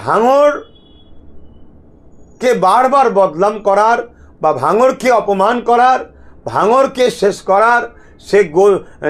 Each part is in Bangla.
ভাঙরকে বারবার বদনাম করার বা ভাঙরকে অপমান করার, ভাঙরকে শেষ করার, সে গো,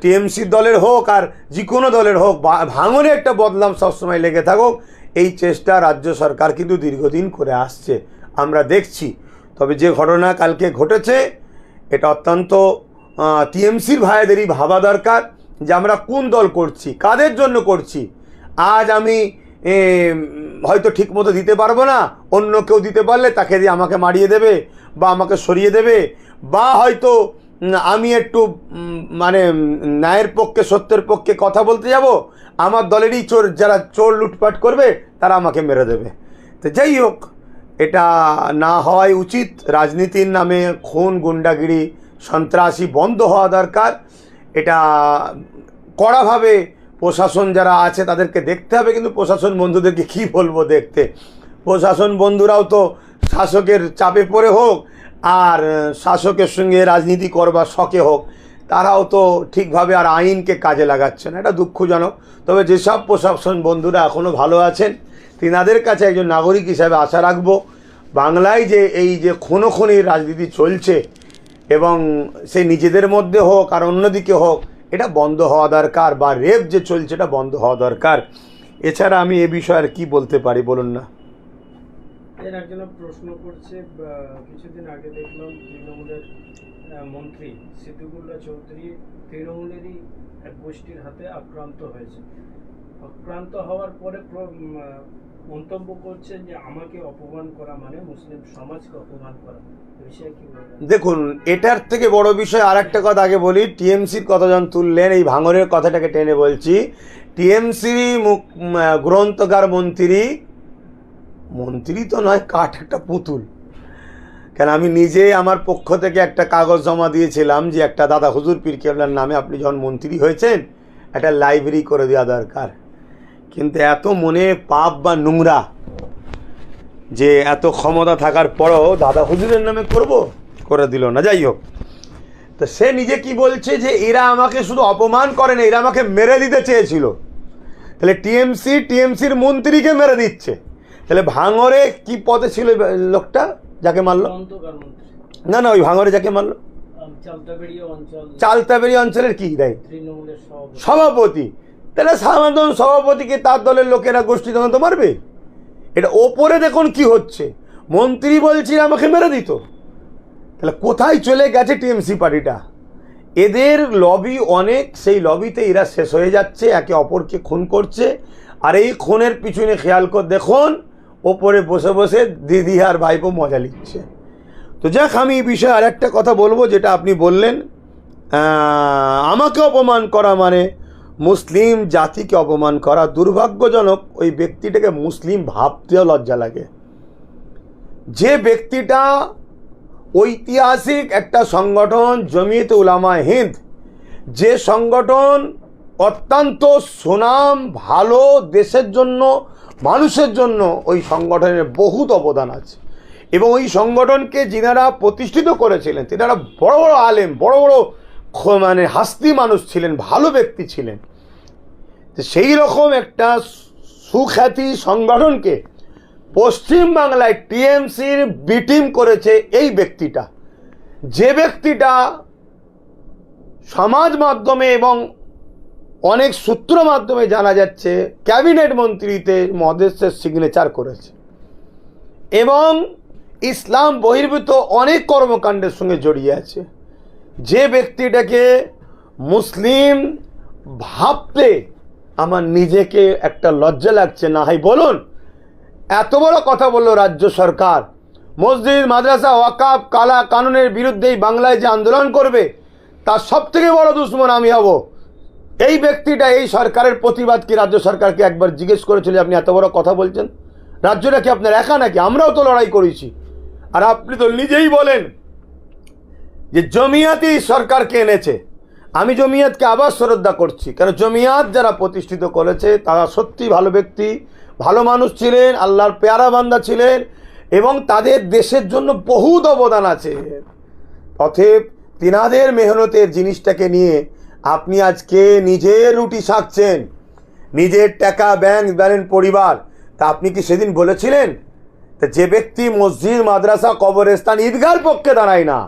টিএমসি দলের হোক আর যে কোনো দলের হোক ভাঙরে একটা বদনাম সবসময় লেগে থাকুক, এই চেষ্টা রাজ্য সরকার কিন্তু দীর্ঘদিন করে আসছে। আমরা দেখছি। তবে যে ঘটনা কালকে ঘটেছে, এটা অত্যন্ত টিএমসির ভাইদেরই ভাবা দরকার যে আমরা কোন দল করছি, কাদের জন্য করছি? আজ আমি হয়তো ঠিক মতো দিতে পারব না, অন্য কেউ দিতে পারলে তাকে দিয়ে আমাকে মারিয়ে দেবে বা আমাকে সরিয়ে দেবে বা হয়তো আমি একটু মানে ন্যায়ের পক্ষে, সত্যের পক্ষে কথা বলতে যাব, আমার দলেরই চোর, যারা চোর লুটপাট করবে, তারা আমাকে মেরে দেবে। তো যাই হোক, এটা না হওয়াই উচিত, রাজনীতির নামে খুন, গুন্ডাগিরি, সন্ত্রাসী বন্ধ হওয়া দরকার, এটা কড়াভাবে প্রশাসন যারা আছে তাদেরকে দেখতে হবে, কিন্তু প্রশাসন বন্ধুদেরকে কি বলব দেখতে? প্রশাসন বন্ধুরাও তো শাসকের চাপে পড়ে হোক আর শাসকের সঙ্গে রাজনীতি করবার শখে হোক, তারাও তো ঠিকভাবে আর আইনকে কাজে লাগাচ্ছে না। এটা দুঃখজনক। তবে যেসব প্রশাসন বন্ধুরা এখনও ভালো আছেন, তিনাদের কাছে একজন নাগরিক হিসাবে আশা রাখব, বাংলায় যে এই যে খুনো খুনির রাজনীতি চলছে এবং সে নিজেদের মধ্যে হোক আর অন্যদিকে হোক এটা বন্ধ হওয়া দরকার বা রেপ যে চলছে এটা বন্ধ হওয়া দরকার। এছাড়া আমি এ বিষয়ে আর কি বলতে পারি, বলুন না। এর একজন প্রশ্ন করছে কিছুদিন আগে দেখলাম তৃণমূলের মন্ত্রী সিদ্দিকুল্লাহ চৌধুরী তৃণমূলেরই এক গোষ্ঠীর হাতে আক্রান্ত হয়েছে। আক্রান্ত হওয়ার পরে মন্তব্য করছেন যে আমাকে অপমান করা মানে মুসলিম সমাজকে অপমান করা। দেখুন, এটার থেকে বড় বিষয় আর একটা কথা আগে বলি, টিএমসির যখন তুললেন, এই ভাঙরের কথাটাকে টেনে বলছি। টিএমসির গ্রন্থকার মন্ত্রী মন্ত্রী তো নয়, কাঠ একটা পুতুল। কেন, আমি নিজে আমার পক্ষ থেকে একটা কাগজ জমা দিয়েছিলাম যে একটা দাদা হুজুর পীর কেবলার নামে আপনি যখন মন্ত্রী হয়েছেন, একটা লাইব্রেরি করে দেওয়া দরকার। কিন্তু এত মনে পাপ বা নোংরা যে এত ক্ষমতা থাকার পরও দাদা হুজুরের নামে করব করে দিল না। যাই হোক। তো সে নিজে কি বলছে যে এরা আমাকে শুধু অপমান করে না এরা আমাকে মেরে দিতে চেয়েছিল। তাহলে টিএমসি টিএমসির মন্ত্রীকে মেরে দিচ্ছে। তাহলে ভাঙরে কি পদে ছিল লোকটা যাকে মারলো? না না ওই ভাঙরে যাকে মারলো? চালতাবেরি অঞ্চলের কি? দেয় সভাপতি। সভাপতি। তাহলে সাধারণ সভাপতিকে তার দলের লোকেরা গোষ্ঠী তখন তো মারবে? এটা ওপরে দেখুন কি হচ্ছে। মন্ত্রী বলছি আমাকে মেরে দিত। তাহলে কোথায় চলে গেছে টিএমসি পার্টিটা? এদের লবি অনেক, সেই লবিতে এরা শেষ হয়ে যাচ্ছে, একে অপরকে খুন করছে। আর এই খুনের পিছনে খেয়াল করে, দেখুন, ওপরে বসে বসে দিদি আর ভাইপো মজা নিচ্ছে। তো যাক, আমি এই বিষয়ে আর একটা কথা বলব, যেটা আপনি বললেন আমাকে অপমান করা মানে মুসলিম জাতিকে অপমান করা দুর্ভাগ্যজনক, ওই ব্যক্তিটাকে মুসলিম ভাবতেও লজ্জা লাগে। যে ব্যক্তিটা ঐতিহাসিক একটা সংগঠন জমিয়ত উলামা হিন্দ, যে সংগঠন অত্যন্ত সুনাম, ভালো দেশের জন্য, মানুষের জন্য ওই সংগঠনের বহুত অবদান আছে। এবং ওই সংগঠনকে যিনারা প্রতিষ্ঠিত করেছিলেন, তিনারা বড় বড় আলেম, বড় বড় মানে হাস্তি মানুষ ছিলেন, ভালো ব্যক্তি ছিলেন। সেই রকম একটা সুখ্যাতি সংগঠনকে পশ্চিম বাংলায় টিএমসির বিটিম করেছে এই ব্যক্তিটা। যে ব্যক্তিটা সমাজ মাধ্যমে এবং অনেক সূত্র মাধ্যমে জানা যাচ্ছে, ক্যাবিনেট মন্ত্রীতে মদেশের সিগনেচার করেছে। এবং ইসলাম বহির্ভূত অনেক কর্মকাণ্ডের সঙ্গে জড়িয়ে আছে। যে ব্যক্তিটাকে মুসলিম ভাবতে আমার নিজেকে একটা লজ্জা লাগছে না। হয় বলুন, এত বড় কথা বলল রাজ্য সরকার। মসজিদ, মাদ্রাসা ওয়াকাব কালা কানুনের বিরুদ্ধে এই বাংলায় যে আন্দোলন করবে, তার সব থেকে বড় দুশ্মন আমি হব। এই ব্যক্তিটা, এই সরকারের প্রতিবাদ কি রাজ্য সরকারকে একবার জিজ্ঞেস করেছিল আপনি এত বড় কথা বলছেন? রাজ্যটা কি আপনার একা নাকি? আমরাও তো লড়াই করেছি। আর আপনি তো নিজেই বলেন যে জমিয়াতই সরকারকে এনেছে, আমি জমিয়াতকে আবার শ্রদ্ধা করছি। কারণ জমিয়াত যারা প্রতিষ্ঠিত করেছে, তারা সত্যি ভালো ব্যক্তি, ভালো মানুষ ছিলেন, আল্লাহর পেয়ারা বান্দা ছিলেন, এবং তাদের দেশের জন্য বহুত অবদান আছে। অতএব তিনাদের মেহনতের জিনিসটাকে নিয়ে আপনি আজকে নিজে রুটি শাকছেন নিজের টাকা, ব্যাংক ব্যালেন্স, পরিবার। তা আপনি কি সেদিন বলেছিলেন? যে ব্যক্তি মসজিদ, মাদ্রাসা, কবরস্থান, ঈদগার পক্ষে দাঁড়ায় না।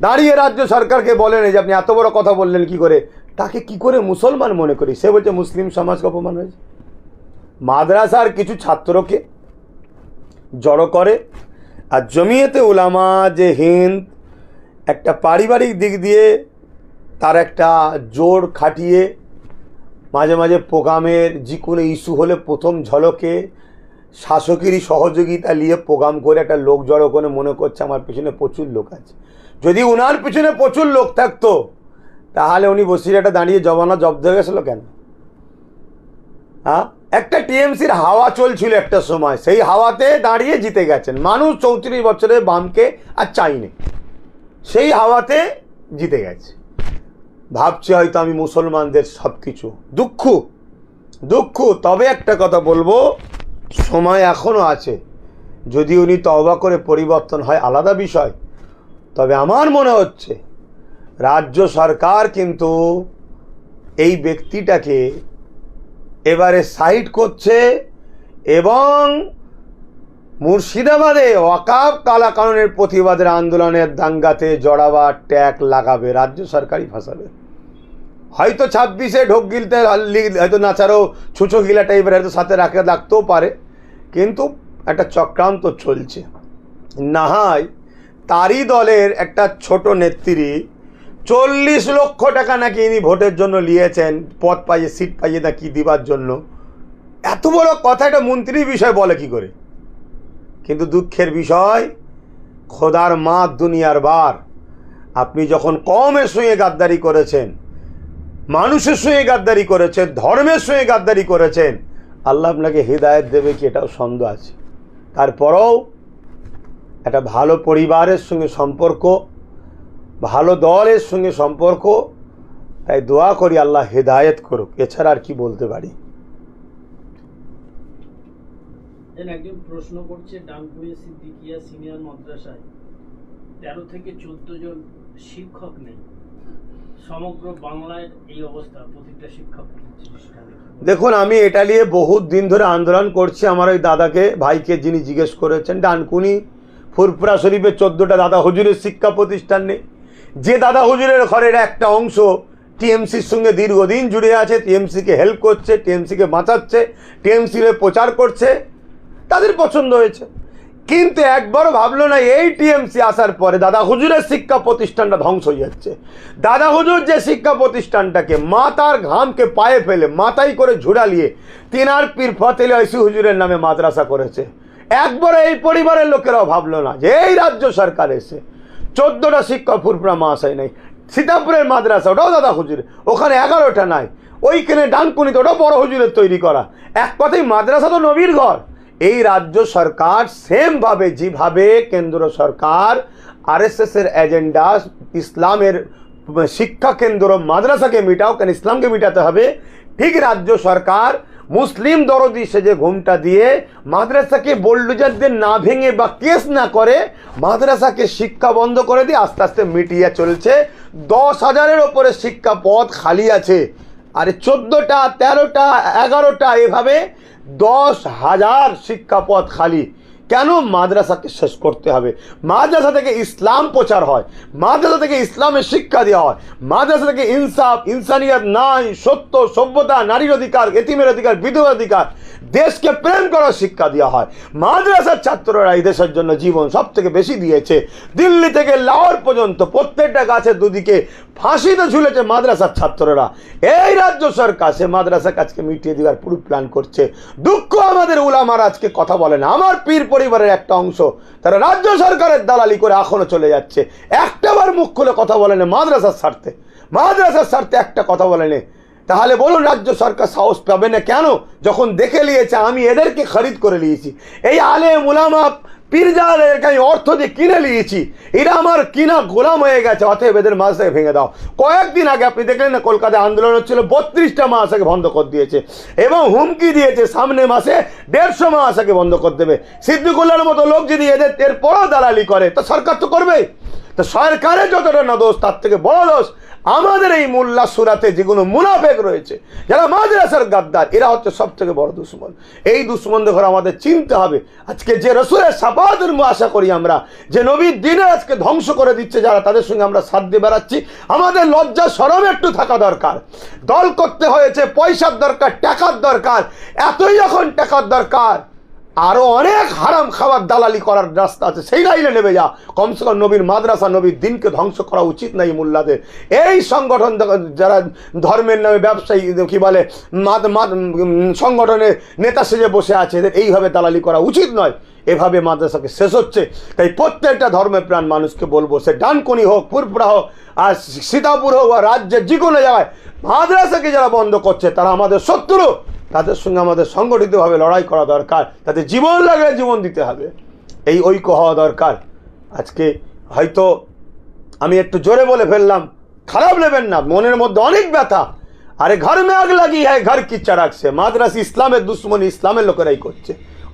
দাঁড়িয়ে রাজ্য সরকারকে বলেন যে আপনি এত বড় কথা বললেন কি করে? তাকে কি করে মুসলমান মনে করি? সে বলছে, মুসলিম সমাজকে অপমান হয়েছে। মাদ্রাসার কিছু ছাত্রকে জড়ো করে, আর জমিয়েতে উলামা, যে হিন্দ, একটা পারিবারিক দিক দিয়ে তার একটা জোর খাটিয়ে মাঝে মাঝে প্রোগ্রামের যে কোনো ইস্যু হলে প্রথম ঝলকে শাসকেরই সহযোগিতা নিয়ে প্রোগ্রাম করে একটা লোক জড়ো করে মনে করছে, আমার পিছনে প্রচুর লোক আছে। যদি উনার পিছনে প্রচুর লোক থাকতো, তাহলে উনি বসিরহাটে দাঁড়িয়ে জমানা জব্দ হয়ে গেছিল কেন? হ্যাঁ? একটা টিএমসির হাওয়া চলছিল একটা সময়, সেই হাওয়াতে দাঁড়িয়ে জিতে গেছেন। মানুষ চৌত্রিশ বছরের বামকে আর চাইনি। সেই হাওয়াতে জিতে গেছে। ভাবছে হয়তো আমি মুসলমানদের সব কিছু দুঃখ দুঃখ। তবে একটা কথা বলব, সময় এখনও আছে। যদি উনি তওবা করে পরিবর্তন হয়, আলাদা বিষয়। তবে আমার মনে হচ্ছে রাজ্য সরকার কিন্তু এই ব্যক্তিটাকে এবারে সাইড করছে এবং মুর্শিদাবাদে ওয়াকাব কালা কানুনের প্রতিবাদের আন্দোলনের দাঙ্গাতে জড়াবার ট্যাগ লাগাবে রাজ্য সরকারই ফাঁসাবে হয়তো ছাব্বিশে ঢোক গিলতে হয়তো নাচারও ছুঁচো গিলা টাইপের হয়তো সাথে রাখা লাগতেও পারে, কিন্তু একটা চক্রান্ত চলছে। না হয় তারই দলের একটা ছোট নেত্রী চল্লিশ লক্ষ টাকা নাকি ইনি ভোটের জন্য নিয়েছেন পদ পাইয়ে, সিট পাইয়ে না কি দিবার জন্য। এত বড় কথা, এটা মন্ত্রীর বিষয় বলে কি করে? কিন্তু দুঃখের বিষয়, খোদার মা দুনিয়ার বার। আপনি যখন কমের সঙ্গে গাদ্দারি করেছেন, মানুষের সঙ্গে গাদ্দারি করেছেন, ধর্মের সঙ্গে গাদ্দারি করেছেন, আল্লাহ আপনাকে হৃদায়ত দেবে কি? এটাও সন্দেহ আছে। তারপরেও একটা ভালো পরিবারের সঙ্গে সম্পর্ক ভালো দলের সঙ্গে সম্পর্ক তাই দোয়া করি আল্লাহ হেদায়েত করুক। এছাড়া আর কি বলতে পারি? একজন প্রশ্ন করছে সিদ্দিকিয়া সিনিয়র মাদ্রাসায় তেরো থেকে চোদ্দ জন শিক্ষক নেই। সমগ্র বাংলায় এই অবস্থা প্রতিটা শিক্ষা প্রতিষ্ঠানে দেখুন আমি এটা নিয়ে বহুত দিন ধরে আন্দোলন করছি। আমার ওই দাদাকে ভাইকে যিনি জিজ্ঞেস করেছেন ডানকুনি ফুরফুরা শরীফের চোদ্দোটা দাদা হুজুরের শিক্ষা প্রতিষ্ঠান নেই। যে দাদা হুজুরের ঘরের একটা অংশ টিএমসির সঙ্গে দীর্ঘদিন জুড়ে আছে, টিএমসিকে হেল্প করছে, টিএমসিকে বাঁচাচ্ছে, টিএমসির প্রচার করছে, তাদের পছন্দ হয়েছে। কিন্তু একবারও ভাবলো না, এই টিএমসি আসার পরে দাদা হুজুরের শিক্ষা প্রতিষ্ঠানটা ধ্বংস হয়ে যাচ্ছে। দাদা হুজুর যে শিক্ষা প্রতিষ্ঠানটাকে মাতার ঘামকে পায়ে ফেলে, মাথায় করে ঝুড়ালিয়ে, তিনার পীর ফতেলে ঐসি হুজুরের নামে মাদ্রাসা করেছে। একবার এই পরিবারের লোকেরাও ভাবলো না যে এই রাজ্য সরকার এসে চোদ্দোটা শিক্ষা ফুরপুরা মহাশয় নেই, সীতাপুরের মাদ্রাসা, ওটাও দাদা হুজুর ওখানে এগারোটা নাই, ওইখানে ডানকুনিতে ওটাও বড় হুজুরের তৈরি করা। এক কথায় মাদ্রাসা তো নবীর ঘর। এই রাজ্য সরকার সেমভাবে যেভাবে কেন্দ্র সরকার আরএসএস এর এজেন্ডা ইসলামের শিক্ষা কেন্দ্র, মাদ্রাসাকে মিটাও, কেন ইসলামকে মিটাতে হবে? ঠিক রাজ্য সরকার মুসলিম দরদি সেজে ঘুমটা দিয়ে মাদ্রাসাকে বোল্ডুজারদের না ভেঙে বা কেস না করে মাদ্রাসাকে শিক্ষা বন্ধ করে দিয়ে আস্তে আস্তে মিটিয়ে চলছে। দশ হাজারের ওপরে শিক্ষা পদ খালি আছে। আরে চোদ্দোটা, তেরোটা, এগারোটা, এভাবে দশ হাজার শিক্ষাপথ খালি। কেন মাদ্রাসাকে শেষ করতে হবে? মাদ্রাসা থেকে ইসলাম প্রচার হয়, মাদ্রাসা থেকে ইসলামের শিক্ষা দেওয়া হয়, মাদ্রাসা থেকে ইনসাফ, ইনসানিয়ত নাই, সত্য, সভ্যতা, নারীর অধিকার, এতিমের অধিকার, বিধবার অধিকার দেশকে প্রেম করার শিক্ষা দেওয়া হয়। মাদ্রাসার ছাত্ররা এই দেশের জন্য জীবন সব থেকে বেশি দিয়েছে। দিল্লি থেকে লাহোর পর্যন্ত প্রত্যেকটা গাছের দুদিকে ফাঁসিতে ঝুলেছে মাদ্রাসার ছাত্ররা। এই রাজ্য সরকার সে মাদ্রাসা কাজকে মিটিয়ে দেওয়ার পুরো প্ল্যান করছে। দুঃখ আমাদের উলামার আজকে কথা বলে না আমার পীর পরিবারের একটা অংশ, তারা রাজ্য সরকারের দালালি করে এখনও চলে যাচ্ছে। একটাবার মুখ খুলে কথা বলে না মাদ্রাসার স্বার্থে। মাদ্রাসার স্বার্থে একটা কথা বলেনি। তাহলে বলুন, রাজ্য সরকার সাহস পাবে না কেন? যখন দেখে নিয়েছে, আমি এদেরকে খরিদ করে নিয়েছি। এই আলে মুলামা পীরজাদেরকে আমি অর্থ দিয়ে কিনে নিয়েছি, এরা আমার কিনা গোলাম হয়ে গেছে, অতএব এদের মাসাকে ভেঙে দাও। কয়েকদিন আগে আপনি দেখলেন না, কলকাতায় আন্দোলন হচ্ছিল, বত্রিশটা মাসাকে বন্ধ করে দিয়েছে, এবং হুমকি দিয়েছে সামনে মাসে দেড়শো মাসাকে বন্ধ করে দেবে। সিদ্দিকুল্লার মতো লোক যদি এদের এরপরও দালালি করে, তো সরকার তো করবে তো সরকারের যতটা না দোষ, তার থেকে বড় দোষ আমাদের এই মোল্লা সুরাতে যেগুলো মুনাফেক রয়েছে। যারা মাদ্রাসার গাদ্দার, এরা হচ্ছে সব থেকে বড় দুশ্মন। এই দুশ্মনদের ঘরে আমাদের চিনতে হবে, আজকে যে রসুলের সাপাতের আশা করি আমরা, যে নবীর দিনে আজকে ধ্বংস করে দিচ্ছে যারা, তাদের সঙ্গে আমরা সাথ দিয়ে বেড়াচ্ছি। আমাদের লজ্জা, সরম একটু থাকা দরকার। দল করতে হয়েছে, পয়সার দরকার, টাকার দরকার। এতই যখন টাকার দরকার আরও অনেক হারাম খাবার দালালি করার রাস্তা আছে, সেই লাইনে নেমে যা। কমসে কম নবীর মাদ্রাসা, নবীর দিনকে ধ্বংস করা উচিত নাই মোল্লাদের। এই সংগঠন যারা ধর্মের নামে ব্যবসায়ী, কি বলে সংগঠনের নেতা সেজে বসে আছে, এদের এইভাবে দালালি করা উচিত নয়। এভাবে মাদ্রাসাকে শেষ হচ্ছে। তাই প্রত্যেকটা ধর্মের প্রাণ মানুষকে বলব, সে ডানকুনি হোক ফুরপুরা হোক, আর সীতাপুর হোক আর রাজ্যের যে কোনো জায়গায় মাদ্রাসাকে যারা বন্ধ করছে, তারা আমাদের শত্রু। তাদের সঙ্গে আমাদের সংগঠিতভাবে লড়াই করা দরকার। তাদের জীবন লাগলে জীবন দিতে হবে। এই ঐক্য হওয়া দরকার। আজকে হয়তো আমি একটু জোরে বলে ফেললাম, খারাপ নেবেন না, মনের মধ্যে অনেক ব্যথা। আরে ঘর মে আগ লাগি হ্যাঁ ঘর কি রাখছে মাদ্রাস ইসলামের দুশ্মনী ইসলামের লোকেরাই করছে।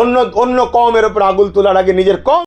অন্য অন্য কমের ওপর আগুল তোলার আগে নিজের কম